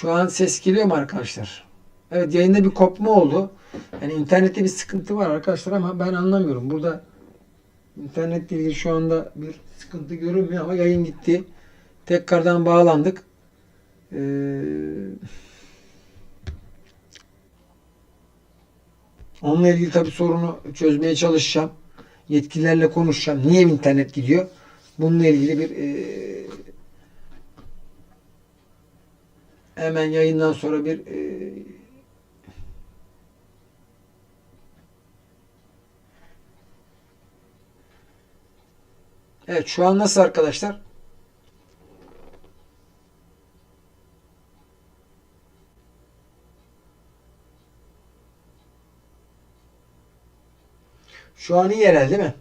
Şu an ses geliyor mu arkadaşlar? Evet yayında bir kopma oldu. Yani internette bir sıkıntı var arkadaşlar ama ben anlamıyorum. Burada internetle ilgili şu anda bir sıkıntı görünmüyor ama yayın gitti. Tekrardan bağlandık. Ee, onunla ilgili tabii sorunu çözmeye çalışacağım. Yetkililerle konuşacağım. Niye internet gidiyor? Bununla ilgili bir ee, hemen yayından sonra bir ee, Evet şu an nasıl arkadaşlar? Şu an iyi herhalde değil mi?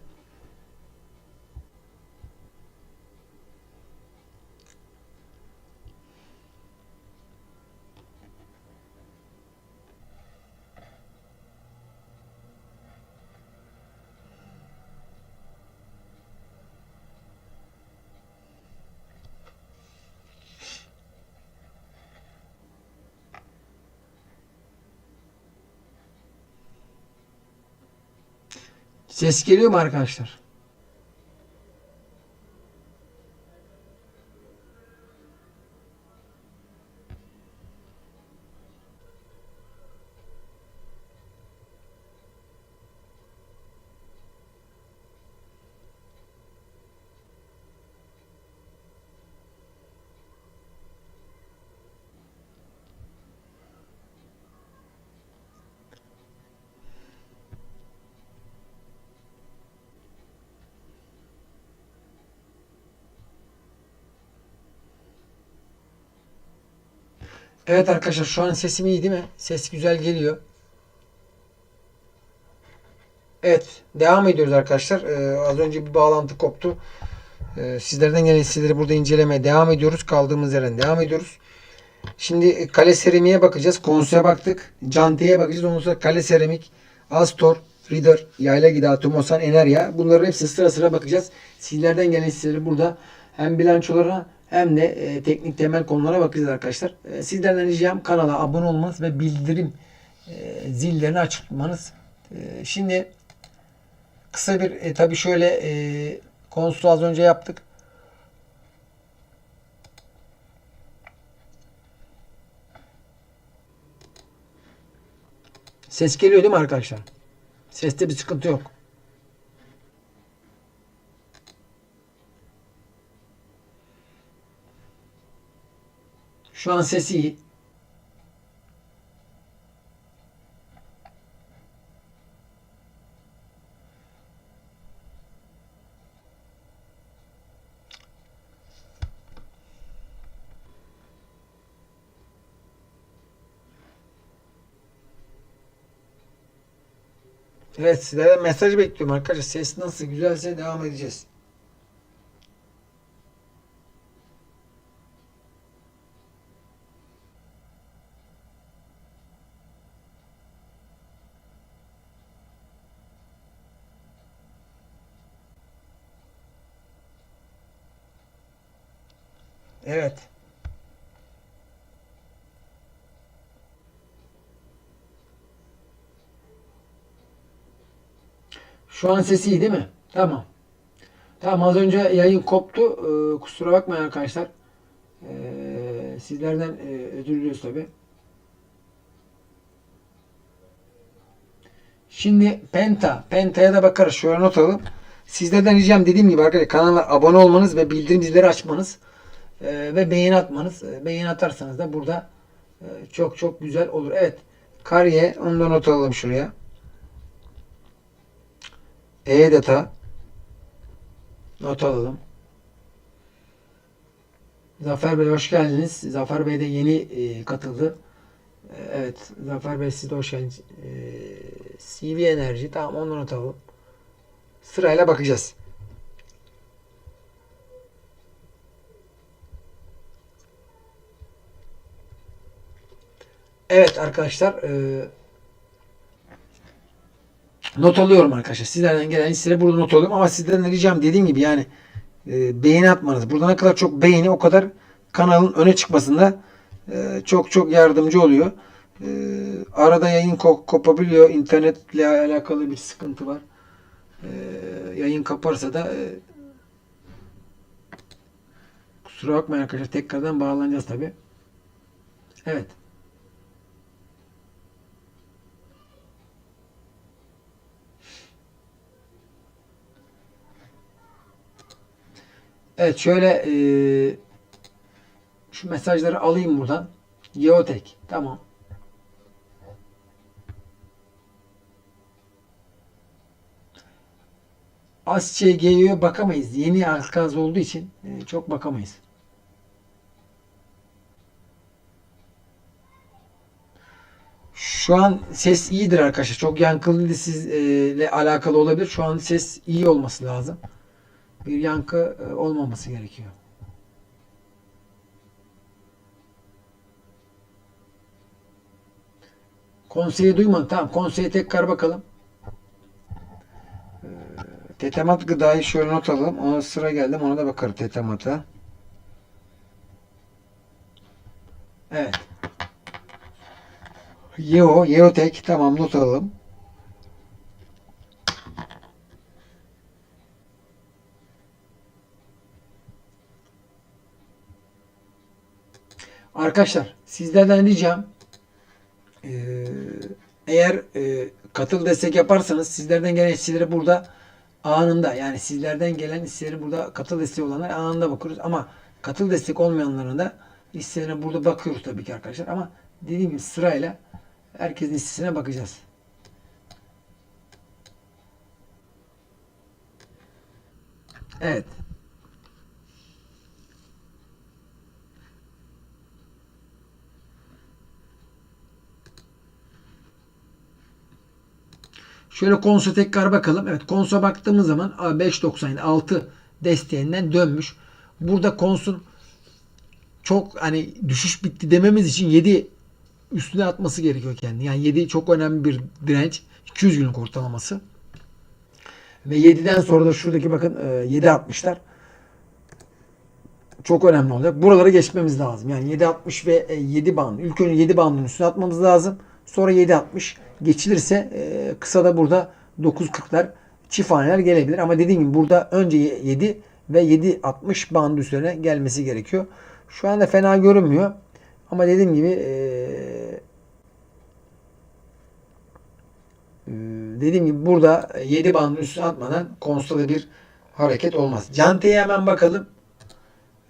Ses geliyor mu arkadaşlar? Evet arkadaşlar şu an sesim iyi değil mi? Ses güzel geliyor. Evet devam ediyoruz arkadaşlar. Ee, az önce bir bağlantı koptu. Ee, sizlerden gelen hisseleri burada incelemeye devam ediyoruz. Kaldığımız yerden devam ediyoruz. Şimdi e, kale seramiğe bakacağız. Konsuya baktık. Canteye bakacağız. Ondan sonra kale seramik, Astor, Reader, Yayla Gida, Tumosan, Enerya. Bunların hepsi sıra sıra bakacağız. Sizlerden gelen hisseleri burada hem bilançolara hem de e, teknik temel konulara bakacağız arkadaşlar. E, sizlerden ricam kanala abone olmanız ve bildirim e, zillerini açmanız. E, şimdi kısa bir e, tabii şöyle e, konusu az önce yaptık. Ses geliyor değil mi arkadaşlar? Seste bir sıkıntı yok. Şu an sesi iyi. Evet sizlerden mesaj bekliyorum arkadaşlar. Ses nasıl güzelse devam edeceğiz. Evet. Şu an sesi iyi değil mi? Tamam. Tamam az önce yayın koptu. Ee, kusura bakmayın arkadaşlar. Ee, sizlerden e, özür diliyoruz tabi. Şimdi Penta. Penta'ya da bakarız. Şöyle not alalım. Sizlerden ricam dediğim gibi arkadaşlar kanala abone olmanız ve bildirim zilleri açmanız e, ve beğeni atmanız. E, beğeni atarsanız da burada e, çok çok güzel olur. Evet. Kariye. Onu da not alalım şuraya. E-Data not alalım. Zafer Bey hoş geldiniz. Zafer Bey de yeni e, katıldı. E, evet Zafer Bey siz de hoş geldiniz. E, CV Enerji tamam onu not alalım. Sırayla bakacağız. Evet arkadaşlar e, not alıyorum arkadaşlar. Sizlerden gelen hisseleri burada not alıyorum ama sizden ricam dediğim gibi yani e, beğeni atmanız. Burada ne kadar çok beğeni o kadar kanalın öne çıkmasında e, çok çok yardımcı oluyor. E, arada yayın ko- kopabiliyor. İnternetle alakalı bir sıkıntı var. E, yayın kaparsa da e, kusura bakmayın arkadaşlar. Tekrardan bağlanacağız tabi. Evet. Evet şöyle e, şu mesajları alayım buradan. Geotek. Tamam. GEO'ya bakamayız. Yeni alkaz olduğu için e, çok bakamayız. Şu an ses iyidir arkadaşlar. Çok yankılı sizle alakalı olabilir. Şu an ses iyi olması lazım. Bir yankı e, olmaması gerekiyor. Konseyi duymadım. Tamam konseye tekrar bakalım. Ee, Tetemat gıdayı şöyle not alalım. Ona sıra geldim. Ona da bakarım tetemata. Evet. Yeo, Yeotek. Tamam not alalım. Arkadaşlar sizlerden ricam eee, eğer eee, katıl destek yaparsanız sizlerden gelen hisseleri burada anında yani sizlerden gelen hisseleri burada katıl desteği olanlar anında bakıyoruz ama katıl destek olmayanların da hisselerine burada bakıyoruz tabii ki arkadaşlar ama dediğim gibi sırayla herkesin hissesine bakacağız. Evet. Şöyle konso tekrar bakalım. Evet konso baktığımız zaman 5.96 desteğinden dönmüş. Burada konsun çok hani düşüş bitti dememiz için 7 üstüne atması gerekiyor kendi. Yani 7 çok önemli bir direnç. 200 günlük ortalaması. Ve 7'den sonra da şuradaki bakın e, 7 atmışlar. Çok önemli olacak. Buraları geçmemiz lazım. Yani 7.60 ve e, 7 band. İlk önce 7 bandın üstüne atmamız lazım. Sonra 7.60 geçilirse e, kısa da burada 9.40'lar çift haneler gelebilir. Ama dediğim gibi burada önce 7 ve 7.60 bandı üzerine gelmesi gerekiyor. Şu anda fena görünmüyor. Ama dediğim gibi e, e, dediğim gibi burada 7 bandın üstüne atmadan konusunda bir hareket olmaz. Cante'ye hemen bakalım.